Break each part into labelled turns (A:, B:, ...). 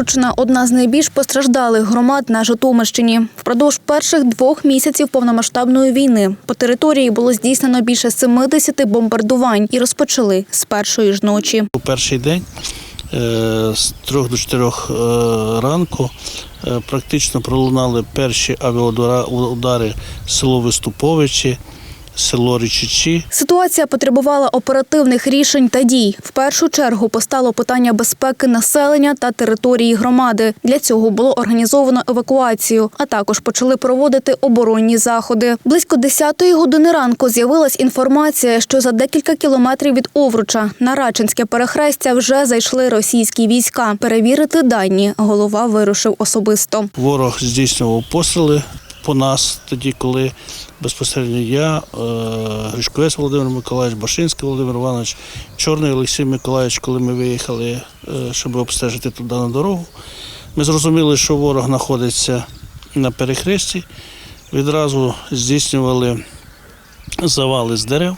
A: Овручина – одна з найбільш постраждалих громад на Житомирщині. Впродовж перших двох місяців повномасштабної війни по території було здійснено більше 70 бомбардувань і розпочали з першої ж ночі.
B: У перший день е, з 3 до 4 е, ранку е, практично пролунали перші авіаудари село Виступовичі, село Річичі.
A: Ситуація потребувала оперативних рішень та дій. В першу чергу постало питання безпеки населення та території громади. Для цього було організовано евакуацію, а також почали проводити оборонні заходи. Близько 10-ї години ранку з'явилась інформація, що за декілька кілометрів від Овруча на Рачинське перехрестя вже зайшли російські війська. Перевірити дані голова вирушив особисто.
B: Ворог здійснював постріли по нас тоді, коли безпосередньо я, е, Гришковець Володимир Миколаївич, Башинський Володимир Іванович, Чорний Олексій Миколаївич, коли ми виїхали, е, щоб обстежити туди на дорогу. Ми зрозуміли, що ворог знаходиться на перехресті. Відразу здійснювали завали з дерев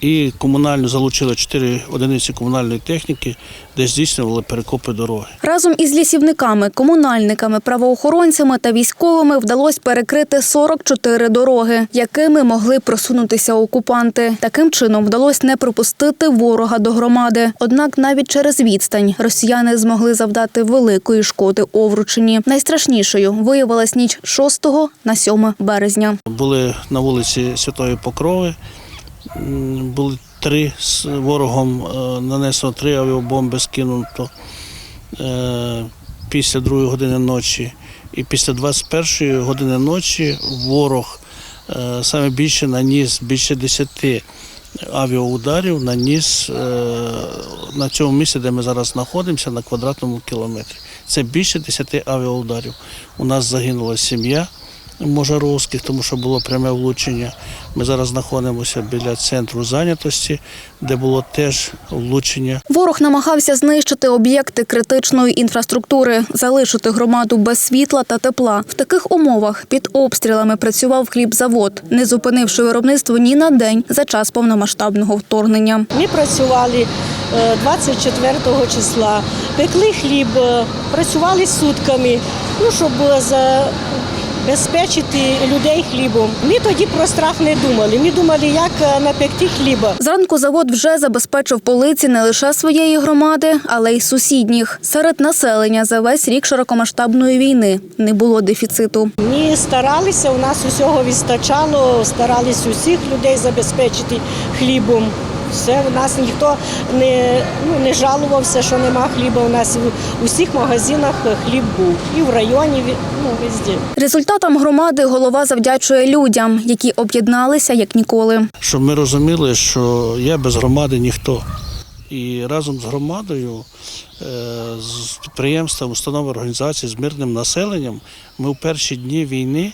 B: і комунально залучили чотири одиниці комунальної техніки, де здійснювали перекопи дороги.
A: Разом із лісівниками, комунальниками, правоохоронцями та військовими вдалося перекрити 44 дороги, якими могли просунутися окупанти. Таким чином вдалося не пропустити ворога до громади. Однак навіть через відстань росіяни змогли завдати великої шкоди Овручині. Найстрашнішою виявилась ніч 6 на 7 березня.
B: Були на вулиці Святої Покрови. Були три з ворогом е, нанесено три авіабомби скинуто е, після другої години ночі. І після 21 години ночі ворог е, саме більше наніс більше 10 авіаударів наніс на цьому місці, де ми зараз знаходимося, на квадратному кілометрі. Це більше 10 авіаударів. У нас загинула сім'я. Можаровських, тому що було пряме влучення. Ми зараз знаходимося біля центру зайнятості, де було теж влучення.
A: Ворог намагався знищити об'єкти критичної інфраструктури, залишити громаду без світла та тепла. В таких умовах під обстрілами працював хлібзавод, не зупинивши виробництво ні на день за час повномасштабного вторгнення.
C: Ми працювали е, 24 числа, пекли хліб, е, працювали сутками, ну, щоб е, забезпечити людей хлібом. Ми тоді про страх не думали. Ми думали, як е, напекти хліба.
A: Зранку завод вже забезпечив полиці не лише своєї громади, але й сусідніх. Серед населення за весь рік широкомасштабної війни не було дефіциту.
C: Ми старалися, у нас усього вистачало, старалися усіх людей забезпечити хлібом. Все, у нас ніхто не, ну, не жалувався, що нема хліба. У нас у всіх магазинах хліб був. І в районі, ну, везде.
A: Результатам громади голова завдячує людям, які об'єдналися як ніколи.
B: Щоб ми розуміли, що я без громади ніхто. І разом з громадою, е, з підприємством, установи організації, з мирним населенням ми в перші дні війни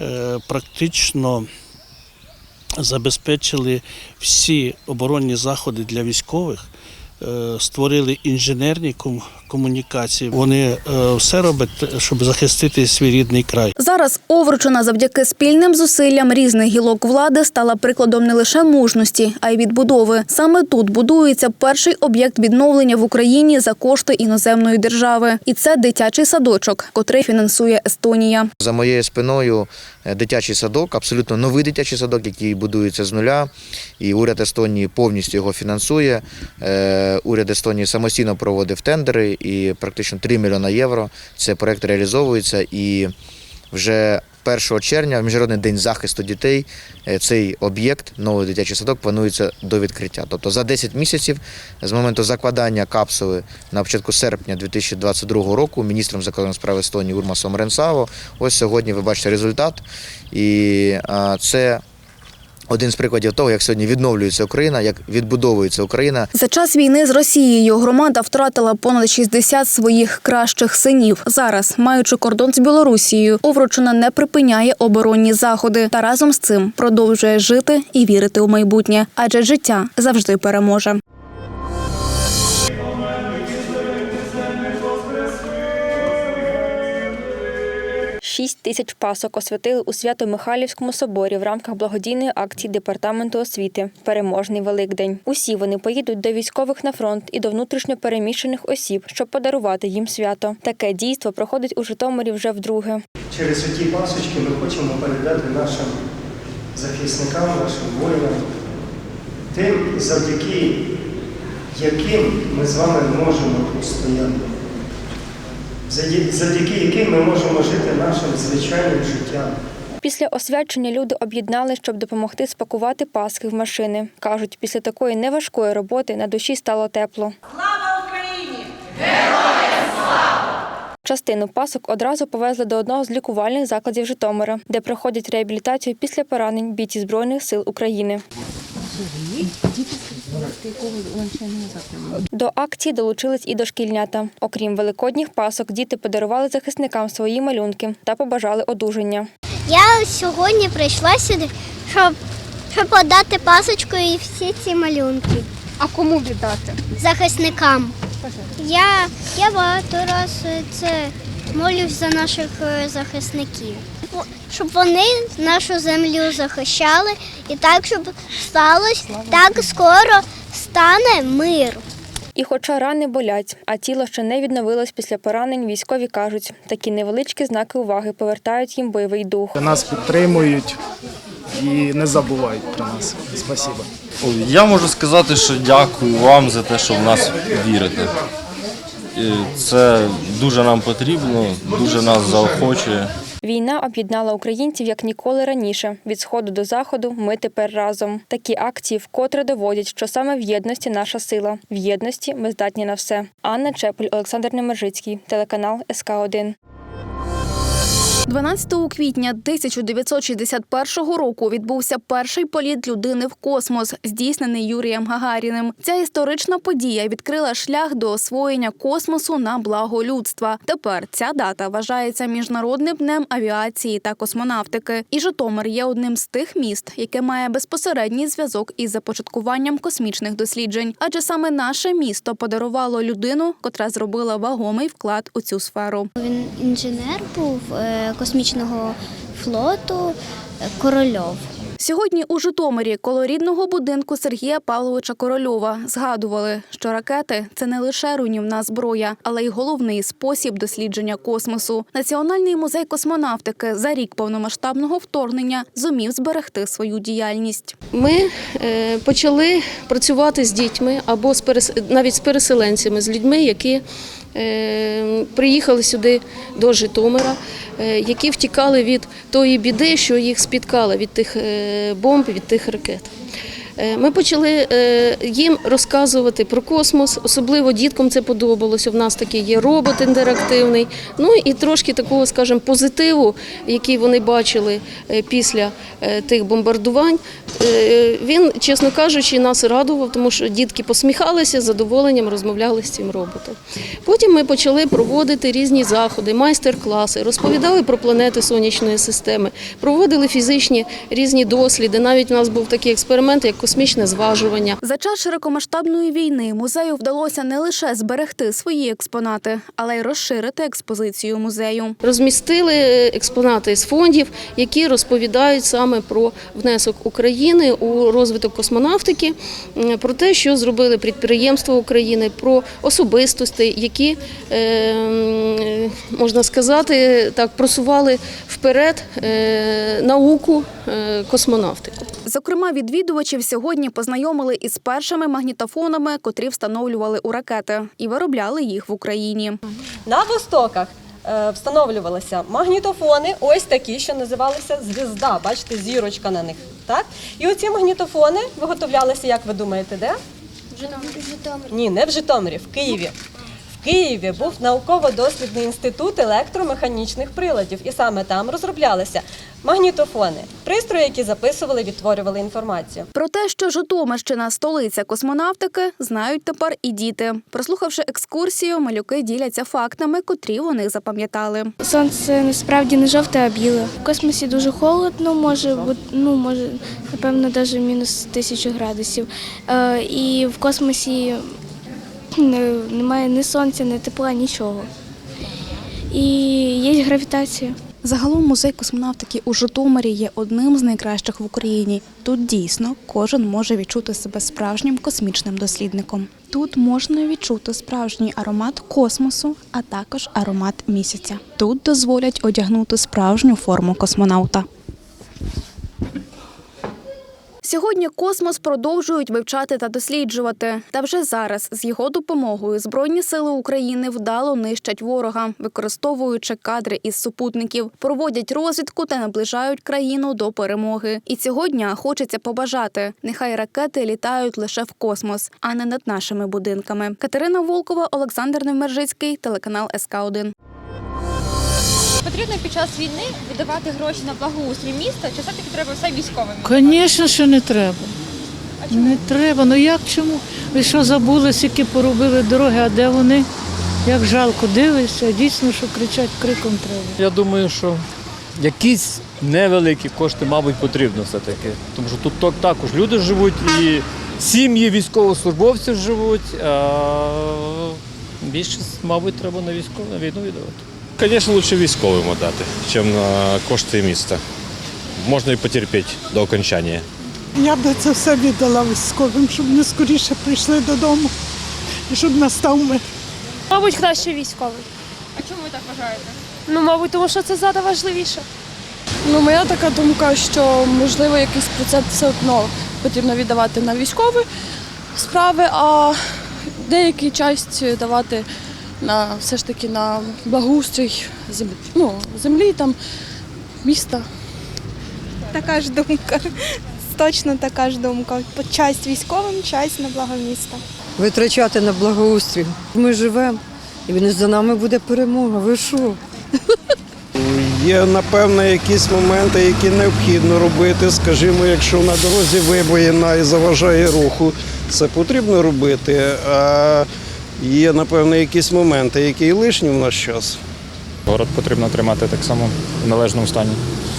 B: е, практично забезпечили всі оборонні заходи для військових, е, створили інженерні комунікації. Вони е, все роблять, щоб захистити свій рідний край.
A: Зараз Овручина завдяки спільним зусиллям різних гілок влади стала прикладом не лише мужності, а й відбудови. Саме тут будується перший об'єкт відновлення в Україні за кошти іноземної держави. І це дитячий садочок, котрий фінансує Естонія.
D: За моєю спиною е, дитячий садок, абсолютно новий дитячий садок, який будується з нуля. І уряд Естонії повністю його фінансує. Е, Уряд Естонії самостійно проводив тендери і практично 3 мільйони євро. Цей проект реалізовується і вже 1 червня, в Міжнародний день захисту дітей, е, цей об'єкт, новий дитячий садок, планується до відкриття. Тобто за 10 місяців з моменту закладання капсули на початку серпня 2022 року міністром закордонних справ Естонії Урмасом Ренсаво. Ось сьогодні ви бачите результат. І це один з прикладів того, як сьогодні відновлюється Україна, як відбудовується Україна.
A: За час війни з Росією громада втратила понад 60 своїх кращих синів. Зараз, маючи кордон з Білорусією, Овручина не припиняє оборонні заходи та разом з цим продовжує жити і вірити у майбутнє, адже життя завжди переможе.
E: 6 тисяч пасок освятили у Свято-Михайлівському соборі в рамках благодійної акції департаменту освіти Переможний Великдень. Усі вони поїдуть до військових на фронт і до внутрішньо переміщених осіб, щоб подарувати їм свято. Таке дійство проходить у Житомирі вже вдруге.
F: Через оті пасочки ми хочемо передати нашим захисникам, нашим воїнам, тим, завдяки яким ми з вами можемо тут стояти, Заді- завдяки яким ми можемо жити нашим звичайним життям.
E: Після освячення люди об'єднали, щоб допомогти спакувати паски в машини. Кажуть, після такої неважкої роботи на душі стало тепло.
G: Слава Україні!
E: Частину пасок одразу повезли до одного з лікувальних закладів Житомира, де проходять реабілітацію після поранень бійці Збройних сил України. До акції долучились і дошкільнята. Окрім великодніх пасок, діти подарували захисникам свої малюнки та побажали одужання.
H: Я сьогодні прийшла сюди, щоб, щоб подати пасочку і всі ці малюнки.
I: А кому віддати?
H: Захисникам. Я, я багато раз е, це молюсь за наших е, захисників. Щоб вони нашу землю захищали і так, щоб сталося, так скоро стане мир.
E: І хоча рани болять, а тіло ще не відновилось після поранень, військові кажуть, такі невеличкі знаки уваги повертають їм бойовий дух.
J: Нас підтримують і не забувають про нас. Спасибо.
K: Я можу сказати, що дякую вам за те, що в нас вірите. Це дуже нам потрібно, дуже нас заохочує.
E: Війна об'єднала українців як ніколи раніше. Від сходу до заходу ми тепер разом. Такі акції вкотре доводять, що саме в єдності наша сила. В єдності ми здатні на все. Анна Чепель, Олександр Немержицький, телеканал СК 1
A: 12 квітня 1961 року відбувся перший політ людини в космос, здійснений Юрієм Гагаріним. Ця історична подія відкрила шлях до освоєння космосу на благо людства. Тепер ця дата вважається міжнародним днем авіації та космонавтики. І Житомир є одним з тих міст, яке має безпосередній зв'язок із започаткуванням космічних досліджень. Адже саме наше місто подарувало людину, котра зробила вагомий вклад у цю сферу.
H: Він інженер був е, космічного флоту е, Корольов.
A: Сьогодні у Житомирі коло рідного будинку Сергія Павловича Корольова згадували, що ракети це не лише руйнівна зброя, але й головний спосіб дослідження космосу. Національний музей космонавтики за рік повномасштабного вторгнення зумів зберегти свою діяльність.
I: Ми е, почали працювати з дітьми або з перес... навіть з переселенцями, з людьми, які е, приїхали сюди до Житомира, які втікали від тої біди, що їх спіткала від тих е, бомб, від тих ракет. Е, Ми почали е, їм розказувати про космос, особливо діткам це подобалося. В нас такий є робот інтерактивний. Ну і трошки такого, скажімо, позитиву, який вони бачили е, після тих бомбардувань. Він, чесно кажучи, нас радував, тому що дітки посміхалися, з задоволенням розмовляли з цим роботом. Потім ми почали проводити різні заходи, майстер-класи, розповідали про планети сонячної системи, проводили фізичні різні досліди. Навіть у нас був такий експеримент, як космічне зважування.
A: За час широкомасштабної війни музею вдалося не лише зберегти свої експонати, але й розширити експозицію музею.
I: Розмістили експонати з фондів, які розповідають саме про внесок України у розвиток космонавтики, про те, що зробили підприємства України, про особистості, які е, можна сказати, так просували вперед е, науку е, космонавтику.
A: Зокрема, відвідувачів сьогодні познайомили із першими магнітофонами, котрі встановлювали у ракети, і виробляли їх в Україні.
L: На востоках е, встановлювалися магнітофони, ось такі, що називалися звізда. Бачите, зірочка на них. Так? І оці магнітофони виготовлялися, як ви думаєте, де? Ні, не в Житомирі, в Києві. В Києві був науково-дослідний інститут електромеханічних приладів, і саме там розроблялися магнітофони, пристрої, які записували, відтворювали інформацію.
A: Про те, що Житомирщина столиця космонавтики, знають тепер і діти. Прослухавши екскурсію, малюки діляться фактами, котрі вони запам'ятали.
M: Сонце насправді не жовте, а біле. В космосі дуже холодно, може бути, ну може, напевно, навіть мінус тисячу градусів. Е, і в космосі немає ні сонця, ні тепла, нічого. І є гравітація.
A: Загалом музей космонавтики у Житомирі є одним з найкращих в Україні. Тут дійсно кожен може відчути себе справжнім космічним дослідником. Тут можна відчути справжній аромат космосу, а також аромат місяця. Тут дозволять одягнути справжню форму космонавта. Сьогодні космос продовжують вивчати та досліджувати. Та вже зараз з його допомогою Збройні сили України вдало нищать ворога, використовуючи кадри із супутників, проводять розвідку та наближають країну до перемоги. І цього дня хочеться побажати: нехай ракети літають лише в космос, а не над нашими будинками. Катерина Волкова, Олександр Невмержицький, телеканал СК 1
N: Потрібно під час війни віддавати гроші на благоустрій міста, чи все-таки треба все військовим?
G: Звісно, що не треба. Не треба. Ну як чому? Ви що забули, скільки поробили дороги, а де вони? Як жалко дивишся, дійсно, що кричать криком треба.
J: Я думаю, що якісь невеликі кошти, мабуть, потрібно все-таки. Тому що тут також люди живуть і сім'ї військовослужбовців живуть, а більшість, мабуть, треба на військову на війну віддавати.
K: Звісно, краще військовим дати, ніж на кошти міста. Можна і потерпіти до окончання.
G: Я би це все віддала військовим, щоб вони скоріше прийшли додому і щоб настав мир.
O: Мабуть, краще військовий.
N: А чому ви так вважаєте?
O: Ну, мабуть, тому що це зараз важливіше.
P: Ну, моя така думка, що можливо якийсь процент все одно потрібно віддавати на військові справи, а деяку часть давати на все ж таки на благоустрій землі, ну, землі там, міста.
O: Така ж думка. Точно така ж думка. Часть військовим, часть на благо міста.
G: Витрачати на благоустрій. Ми живемо, і за нами буде перемога. Ви що?
F: Є, напевно, якісь моменти, які необхідно робити. Скажімо, якщо на дорозі вибоїна і заважає руху, це потрібно робити. А є, напевно, якісь моменти, які лишні в наш час.
J: Город потрібно тримати так само в належному стані.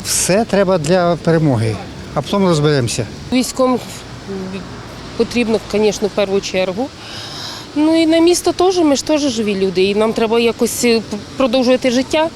G: Все треба для перемоги, а потім розберемося.
P: Військом потрібно, звісно, в першу чергу. Ну і на місто теж, ми ж теж живі люди, і нам треба якось продовжувати життя.